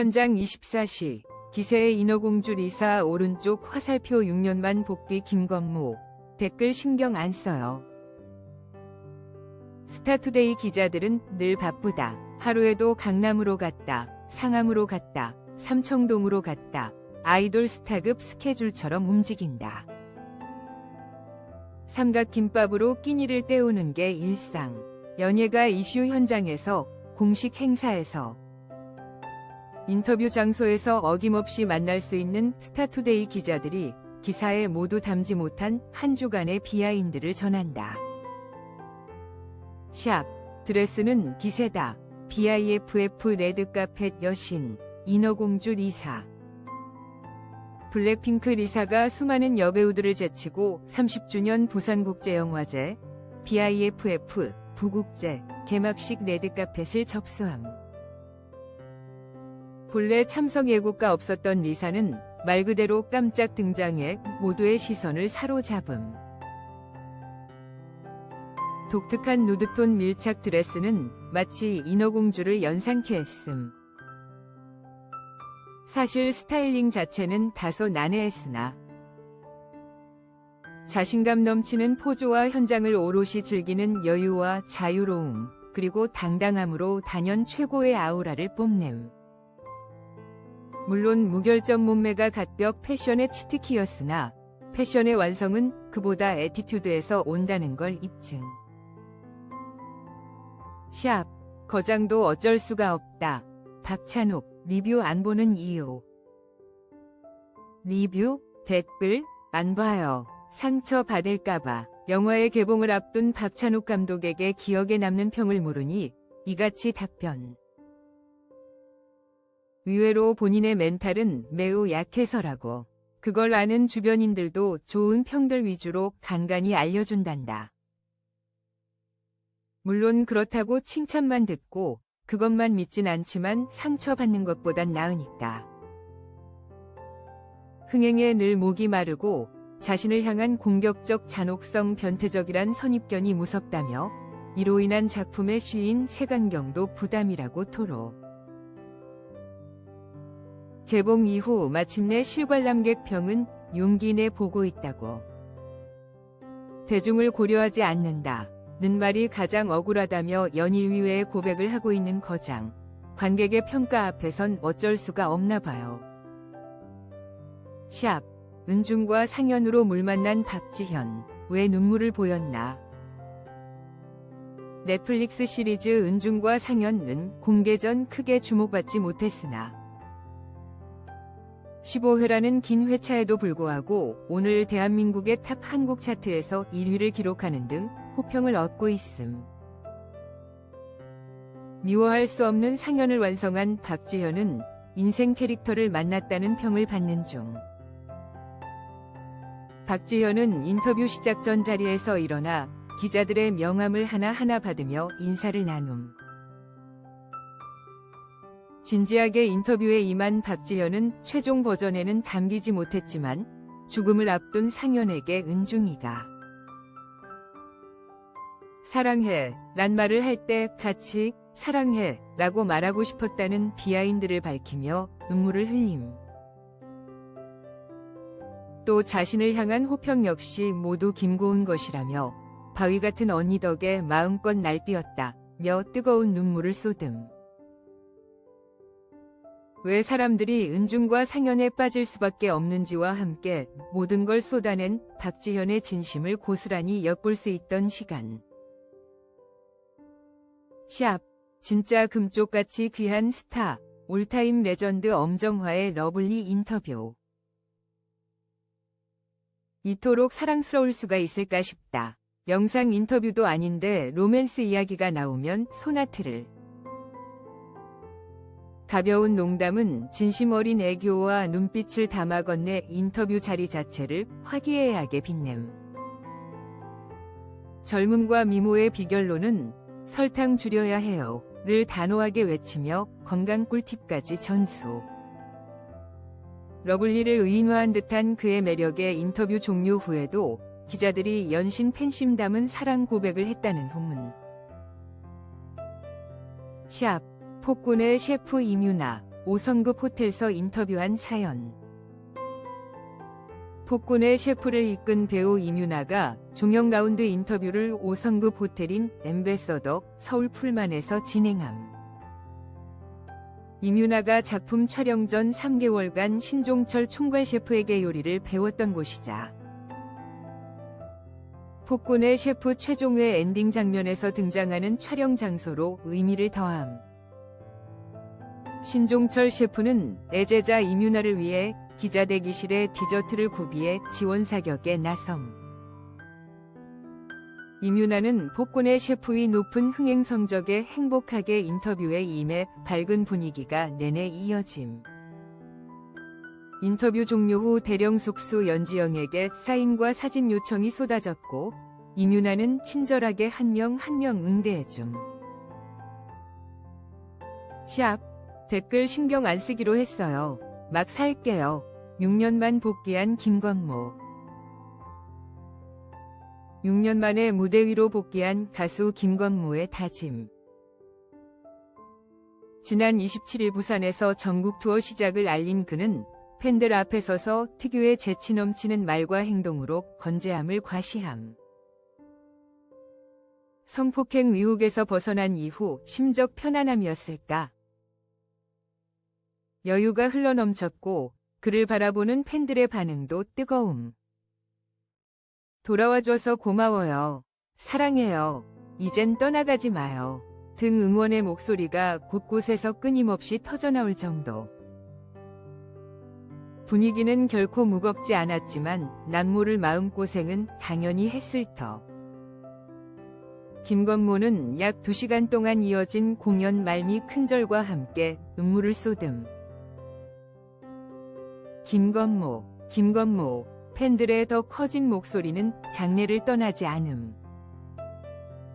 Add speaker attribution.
Speaker 1: 현장 24시 기세의 인어공주 리사 오른쪽 화살표 6년만 복귀 김건모 댓글 신경 안 써요. 스타투데이 기자들은 늘 바쁘다. 하루에도 강남으로 갔다. 상암으로 갔다. 삼청동으로 갔다. 아이돌 스타급 스케줄처럼 움직인다. 삼각김밥으로 끼니를 때우는 게 일상. 연예가 이슈 현장에서 공식 행사에서 인터뷰 장소에서 어김없이 만날 수 있는 스타투데이 기자들이 기사에 모두 담지 못한 한 주간의 비하인드를 전한다. 샵 드레스는 기세다. BIFF 레드카펫 여신 인어공주 리사 블랙핑크 리사가 수많은 여배우들을 제치고 30주년 부산국제영화제 BIFF 부국제 개막식 레드카펫을 접수함. 본래 참석 예고가 없었던 리사는 말 그대로 깜짝 등장해 모두의 시선을 사로잡음. 독특한 누드톤 밀착 드레스는 마치 인어공주를 연상케 했음. 사실 스타일링 자체는 다소 난해했으나 자신감 넘치는 포즈와 현장을 오롯이 즐기는 여유와 자유로움, 그리고 당당함으로 단연 최고의 아우라를 뽐냄. 물론 무결점 몸매가 갓벽 패션의 치트키였으나 패션의 완성은 그보다 애티튜드에서 온다는 걸 입증. 샵, 거장도 어쩔 수가 없다. 박찬욱, 리뷰 안 보는 이유. 리뷰, 댓글, 안 봐요. 상처 받을까봐. 영화의 개봉을 앞둔 박찬욱 감독에게 기억에 남는 평을 물으니 이같이 답변. 의외로 본인의 멘탈은 매우 약해서라고. 그걸 아는 주변인들도 좋은 평들 위주로 간간히 알려준단다. 물론 그렇다고 칭찬만 듣고 그것만 믿진 않지만 상처받는 것보단 나으니까. 흥행에 늘 목이 마르고 자신을 향한 공격적 잔혹성 변태적이란 선입견이 무섭다며 이로 인한 작품의 쉬인 색안경도 부담이라고 토로. 개봉 이후 마침내 실관람객 평은 용기 내 보고 있다고. 대중을 고려하지 않는다. 는 말이 가장 억울하다며 연일위외의 고백을 하고 있는 거장. 관객의 평가 앞에선 어쩔 수가 없나 봐요. 샵. 은중과 상현으로 물 만난 박지현. 왜 눈물을 보였나? 넷플릭스 시리즈 은중과 상현은 공개 전 크게 주목받지 못했으나 15회라는 긴 회차에도 불구하고 오늘 대한민국의 탑 한국 차트에서 1위를 기록하는 등 호평을 얻고 있음. 미워할 수 없는 상현을 완성한 박지현은 인생 캐릭터를 만났다는 평을 받는 중. 박지현은 인터뷰 시작 전 자리에서 일어나 기자들의 명함을 하나하나 받으며 인사를 나눔. 진지하게 인터뷰에 임한 박지현은 최종 버전에는 담기지 못했지만 죽음을 앞둔 상현에게 은중이가 사랑해 란 말을 할 때 같이 사랑해 라고 말하고 싶었다는 비하인드를 밝히며 눈물을 흘림. 또 자신을 향한 호평 역시 모두 김고은 것이라며 바위 같은 언니 덕에 마음껏 날뛰었다 며 뜨거운 눈물을 쏟음. 왜 사람들이 은중과 상현에 빠질 수밖에 없는지와 함께 모든 걸 쏟아낸 박지현의 진심을 고스란히 엿볼 수 있던 시간. 샵. 진짜 금쪽같이 귀한 스타. 올타임 레전드 엄정화의 러블리 인터뷰. 이토록 사랑스러울 수가 있을까 싶다. 영상 인터뷰도 아닌데 로맨스 이야기가 나오면 소나트를. 가벼운 농담은 진심 어린 애교와 눈빛을 담아 건네 인터뷰 자리 자체를 화기애애하게 빛냄. 젊음과 미모의 비결로는 설탕 줄여야 해요. 를 단호하게 외치며 건강 꿀팁까지 전수. 러블리를 의인화한 듯한 그의 매력에 인터뷰 종료 후에도 기자들이 연신 팬심 담은 사랑 고백을 했다는 후문. 샵. 폭군의 셰프 이뮤나. 5성급 호텔서 인터뷰한 사연. 폭군의 셰프를 이끈 배우 임윤아가 종영 라운드 인터뷰를 5성급 호텔인 엠베서더 서울 풀만에서 진행함. 임윤아가 작품 촬영 전 3개월간 신종철 총괄 셰프에게 요리를 배웠던 곳이자 폭군의 셰프 최종회 엔딩 장면에서 등장하는 촬영 장소로 의미를 더함. 신종철 셰프는 애제자 임윤아를 위해 기자 대기실에 디저트를 구비해 지원 사격에 나섬. 임윤아는 폭군의 셰프의 높은 흥행 성적에 행복하게 인터뷰에 임해 밝은 분위기가 내내 이어짐. 인터뷰 종료 후 대령 숙수 연지영에게 사인과 사진 요청이 쏟아졌고 임윤아는 친절하게 한 명 한명 응대해줌. 샵 댓글 신경 안 쓰기로 했어요. 막 살게요. 6년만 복귀한 김건모. 6년 만에 무대 위로 복귀한 가수 김건모의 다짐. 지난 27일 부산에서 전국 투어 시작을 알린 그는 팬들 앞에 서서 특유의 재치 넘치는 말과 행동으로 건재함을 과시함. 성폭행 의혹에서 벗어난 이후 심적 편안함이었을까? 여유가 흘러넘쳤고 그를 바라보는 팬들의 반응도 뜨거움. 돌아와줘서 고마워요. 사랑해요. 이젠 떠나가지 마요. 등 응원의 목소리가 곳곳에서 끊임없이 터져나올 정도. 분위기는 결코 무겁지 않았지만 남모를 마음고생은 당연히 했을 터. 김건모는 약 2시간 동안 이어진 공연 말미 큰절과 함께 눈물을 쏟음. 김건모, 김건모, 팬들의 더 커진 목소리는 장례를 떠나지 않음.